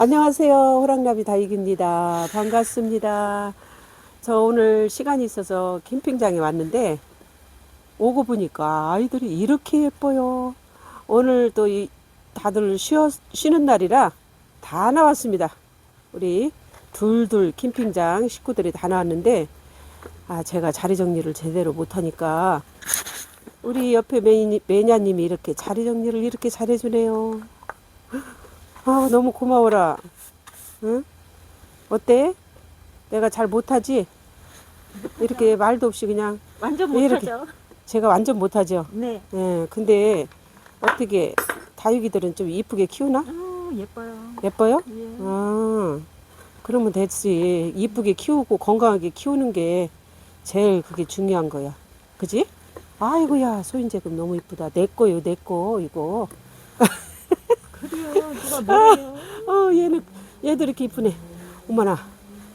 안녕하세요. 호랑나비 다익입니다. 반갑습니다. 저 오늘 시간이 있어서 캠핑장에 왔는데 오고 보니까 아이들이 이렇게 예뻐요. 오늘 또 이, 다들 쉬어, 쉬는 날이라 다 나왔습니다. 우리 둘둘 캠핑장 식구들이 다 나왔는데 아 제가 자리 정리를 제대로 못하니까 우리 옆에 매니, 매냐님이 이렇게 자리 정리를 이렇게 잘해주네요. 아, 너무 고마워라. 응? 어때? 내가 잘 못하지? 이렇게 말도 없이 그냥 완전 못하죠. 제가 완전 못하죠. 네. 예, 근데 어떻게 다육이들은 좀 이쁘게 키우나? 아, 예뻐요. 예뻐요? 예. 아, 그러면 됐지. 이쁘게 키우고 건강하게 키우는 게 제일 그게 중요한 거야. 그지? 아이고야, 소인제금 너무 이쁘다. 내 거요, 내 거, 이거. 그래요. 누가 뭐래요? 어, 얘는, 얘도 이렇게 이쁘네. 어머나,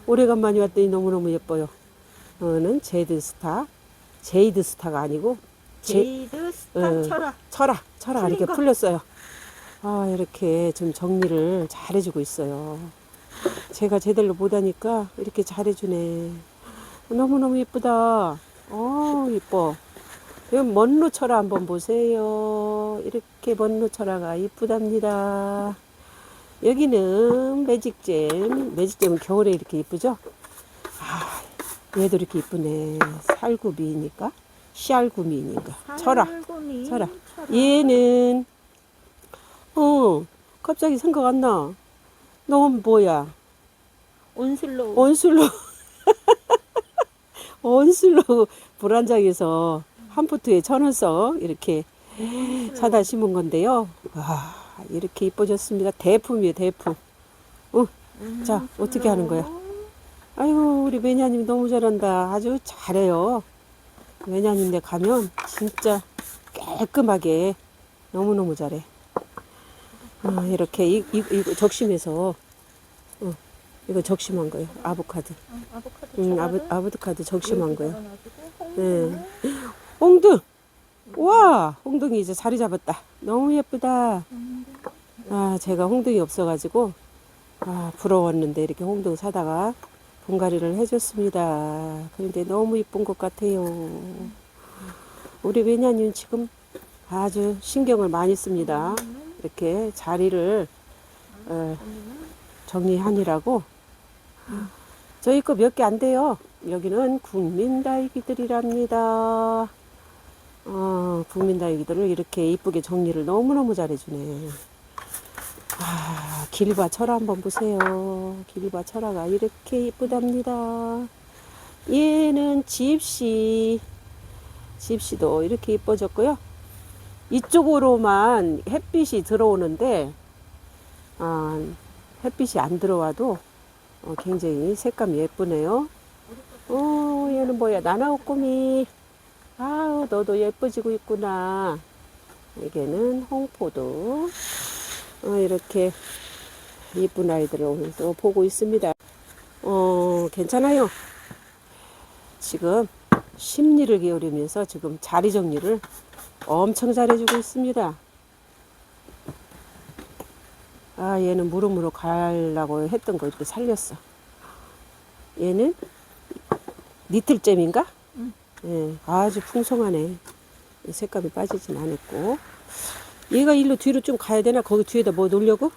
오래간만에 왔더니 너무너무 예뻐요. 어는 제이드 스타. 제이드 스타가 아니고, 제, 제이드 스타 어. 철아, 철아 틀린 이렇게 거. 풀렸어요. 아, 이렇게 좀 정리를 잘 해주고 있어요. 제가 제대로 못하니까 이렇게 잘해주네. 너무너무 예쁘다. 어, 예뻐. 여기 먼로 철아 한번 보세요. 이렇게 먼로 철아가 이쁘답니다. 여기는 매직잼. 매직잼은 겨울에 이렇게 이쁘죠? 아, 얘도 이렇게 이쁘네. 살구미니까? 살구미 철아. 철학. 얘는 어 갑자기 생각 안 나. 넌 뭐야? 온슬로우. 온슬로 온슬로 불안장에서 한 포트에 천 원씩 이렇게 사다 심은 건데요. 와 이렇게 이뻐졌습니다. 대품이에요 대품. 어, 자, 어떻게 하는 거야? 아이고 우리 매냐님 너무 잘한다. 아주 잘해요. 매냐님네 가면 진짜 깔끔하게 너무너무 잘해. 아, 이렇게 이, 이, 이거 적심해서 어, 이거 적심한 거예요. 아보카도. 어, 아보카도 응, 아보, 아보카도 적심한 거예요. 네. 홍콩 을 홍등. 와, 홍등이 이제 자리 잡았다. 너무 예쁘다. 아, 제가 홍등이 없어가지고 아, 부러웠는데 이렇게 홍등 사다가 분갈이를 해줬습니다. 그런데 너무 이쁜 것 같아요. 우리 왜냐님 지금 아주 신경을 많이 씁니다. 이렇게 자리를 어, 정리하느라고 저희 거 몇 개 안 돼요. 여기는 국민다육이들이랍니다. 어, 국민다육이들을 이렇게 이쁘게 정리를 너무너무 잘해주네. 아, 길바 철아 한번 보세요. 길바 철아가 이렇게 이쁘답니다. 얘는 집시. 집시도 이렇게 이뻐졌고요. 이쪽으로만 햇빛이 들어오는데, 아, 햇빛이 안 들어와도 어, 굉장히 색감이 예쁘네요. 어, 얘는 뭐야? 나나오꾸미. 아우, 너도 예뻐지고 있구나. 여기는 홍포도. 어, 이렇게 이쁜 아이들을 오늘 또 보고 있습니다. 어, 괜찮아요. 지금 심리를 기울이면서 지금 자리 정리를 엄청 잘해주고 있습니다. 아, 얘는 무릎으로 가려고 했던 거 이렇게 살렸어. 얘는 니틀잼인가? 응. 예, 아주 풍성하네. 색감이 빠지진 않았고. 얘가 일로 뒤로 좀 가야 되나? 거기 뒤에다 뭐 놓으려고?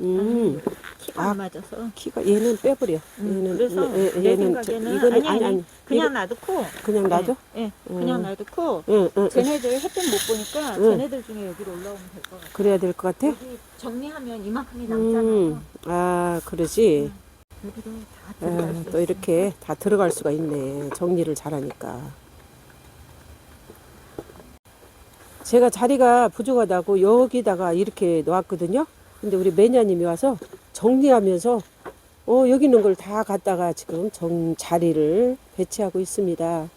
음, 키가 아, 안 맞아서. 키가, 얘는 빼버려. 음, 얘는, 그래서 예, 내 얘는, 저, 생각에는 이거는, 아니, 아니, 아니. 그냥 놔두고 그냥 놔둬? 예, 예, 음. 그냥 놔두고 응, 응, 응. 쟤네들 햇빛 못 보니까 응. 쟤네들 중에 여기로 올라오면 될 것 같아. 그래야 될 것 같아? 여기 정리하면 이만큼이 남잖아요. 음, 아, 그러지. 수 또. 이렇게 다 들어갈 수가 있네. 정리를 잘하니까. 제가 자리가 부족하다고 여기다가 이렇게 놓았거든요. 근데 우리 매니아님이 와서 정리하면서 어, 여기 있는 걸 다 갖다가 지금 정, 자리를 배치하고 있습니다.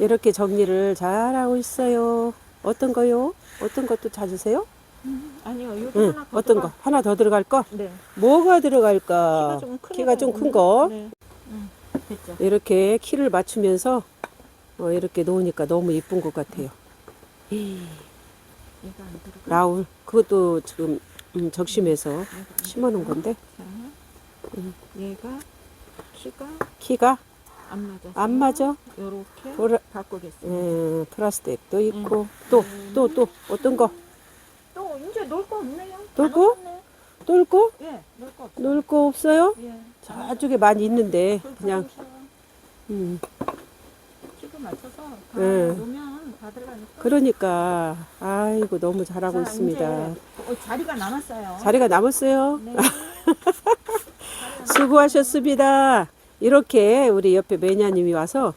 이렇게 정리를 잘하고 있어요. 어떤 거요? 어떤 것도 찾으세요? 음, 아니요, 여기 응, 하나 더 어떤 거? 들어가- 하나 더 들어갈 거? 네. 뭐가 들어갈까? 키가 좀큰 키가 거좀큰 있는데. 거. 네. 응, 됐죠. 이렇게 키를 맞추면서 어, 이렇게 놓으니까 너무 이쁜 것 같아요. 얘가 안 들어가. 라울 그것도 지금 음, 적심해서 심어놓은 건데 자, 음. 얘가 키가 키가 안 맞아서 안 맞아. 요렇게 바꾸겠습니다. 음, 플라스틱도 있고 또 또 또 어떤 거 놀 거 없네요. 놀다 거? 예, 놀 거 없어. 놀거 없어요? 예. 저쪽에 많이 있는데 그 그냥 음, 키도 맞춰서 다 예. 놓으면 다 들어가니까. 그러니까 아이고 너무 잘하고 자, 있습니다. 이제 어, 자리가 남았어요. 자리가 남았어요. 네. 수고하셨습니다. 이렇게 우리 옆에 매니아님이 와서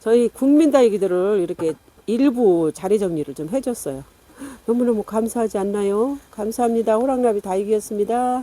저희 국민 다이기들을 이렇게 일부 자리 정리를 좀 해줬어요. 너무너무 감사하지 않나요? 감사합니다. 호랑나비 다이기였습니다.